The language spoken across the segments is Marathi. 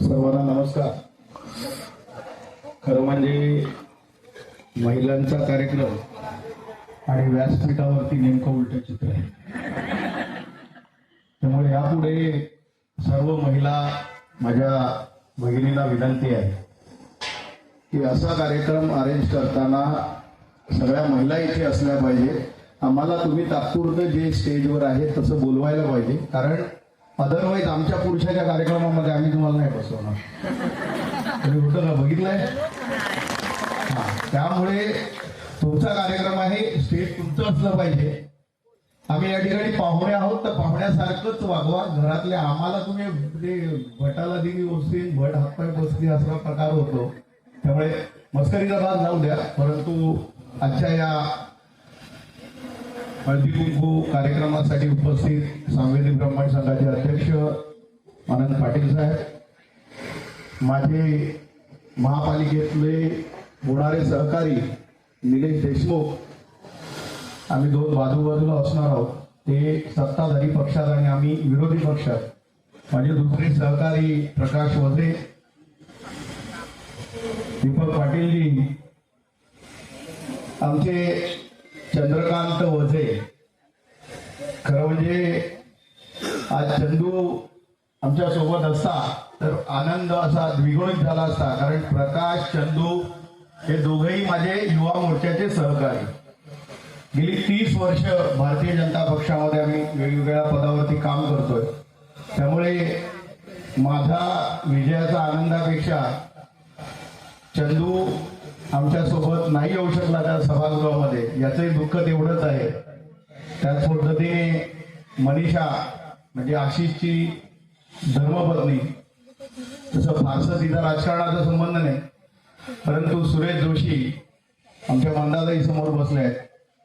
सर्वांना नमस्कार. खरं म्हणजे महिलांचा कार्यक्रम आणि व्यासपीठावरती नेमकं उलट चित्र आहे. त्यामुळे यापुढे सर्व महिला माझ्या बहिणीला विनंती आहे की असा कार्यक्रम अरेंज करताना सगळ्या महिला इथे असल्या पाहिजे. आम्हाला तुम्ही तात्पुरतं जे स्टेजवर आहे तसं बोलवायला पाहिजे. कारण अदरवाईज आमच्या पुरुषाच्या कार्यक्रमामध्ये आम्ही तुम्हाला नाही बसवणार. तुम्ही होतं का बघितलंय? त्यामुळे तुमचा कार्यक्रम आहे स्टेज तुमचं असलं पाहिजे. आम्ही या ठिकाणी पाहुणे आहोत तर पाहुण्यासारखंच वागवा. घरातले आम्हाला तुम्ही ते भटाला दिली बसतील भट हातपाय बसली असा प्रकार होतो. त्यामुळे मस्करीचा भाग जाऊ द्या परंतु आजच्या या हळदी कुंकू कार्यक्रमासाठी उपस्थित सांवेदी ब्रह्मण संघाचे अध्यक्ष आनंद पाटील साहेब माझे महापालिकेतले होणारे सहकारी निलेश देशमुख आम्ही दोन बाजूबाजूला असणार आहोत. ते सत्ताधारी पक्षात आणि आम्ही विरोधी पक्षात माझे दुसरे सहकारी प्रकाश वझे दीपक पाटीलजी आमचे चंद्रकांत वझे खरं म्हणजे आज चंदू आमच्यासोबत असता तर आनंद असा द्विगुणित झाला असता कारण प्रकाश चंदू हे दोघेही माझे युवा मोर्चाचे सहकारी. गेली तीस वर्ष भारतीय जनता पक्षामध्ये आम्ही वेगवेगळ्या पदावरती काम करतोय. त्यामुळे माझा विजयाचा आनंदापेक्षा चंदू आमच्यासोबत नाही येऊ शकला त्या सभागृहामध्ये. याचंही दुःख तेवढंच आहे. त्याच पद्धतीने मनीषा म्हणजे आशिषची धर्मपत्नी तसं फारसं तिचा राजकारणाचा संबंध नाही. परंतु सुरेश जोशी आमच्या मंदाताई समोर बसले आहेत.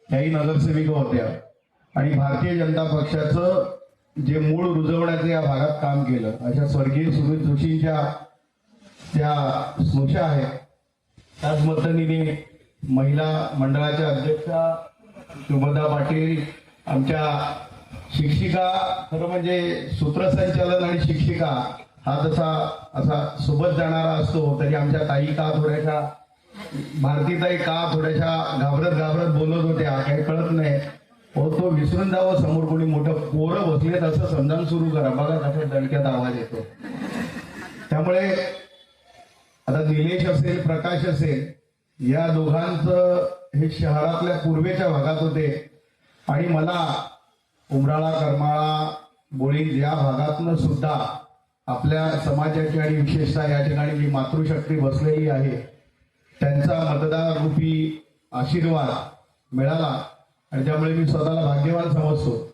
त्याही नगरसेविका होत्या. आणि भारतीय जनता पक्षाचं जे मूळ रुजवण्याचं या भागात काम केलं. अशा स्वर्गीय सुरेश जोशींच्या त्या स्मृशा आहेत. त्याच मतदानीने महिला मंडळाच्या अध्यक्षा शुभदा पाटील आमच्या शिक्षिका खरं म्हणजे सूत्रसंचालन आणि शिक्षिका हा जसा असा सोबत जाणारा असतो. तरी आमच्या ताई का थोड्याशा भारतीताई का थोड्याशा घाबरत घाबरत बोलत होत्या काही कळत नाही. हो तो विसरून जावं समोर कोणी मोठं पोरं बसलेत असं समजावून सुरू करा. बघा कसं दणक्यात आवाज येतो. त्यामुळे आता निलेश असेल प्रकाश असेल या दोघांचं हे शहरातल्या पूर्वेच्या भागात होते. आणि मला उमराळा करमाळा बोळी या भागातनं सुद्धा आपल्या समाजाची आणि विशेषतः या ठिकाणी जी मातृशक्ती बसलेली आहे त्यांचा मतदार रूपी आशीर्वाद मिळाला. आणि त्यामुळे मी स्वतःला भाग्यवान समजतो.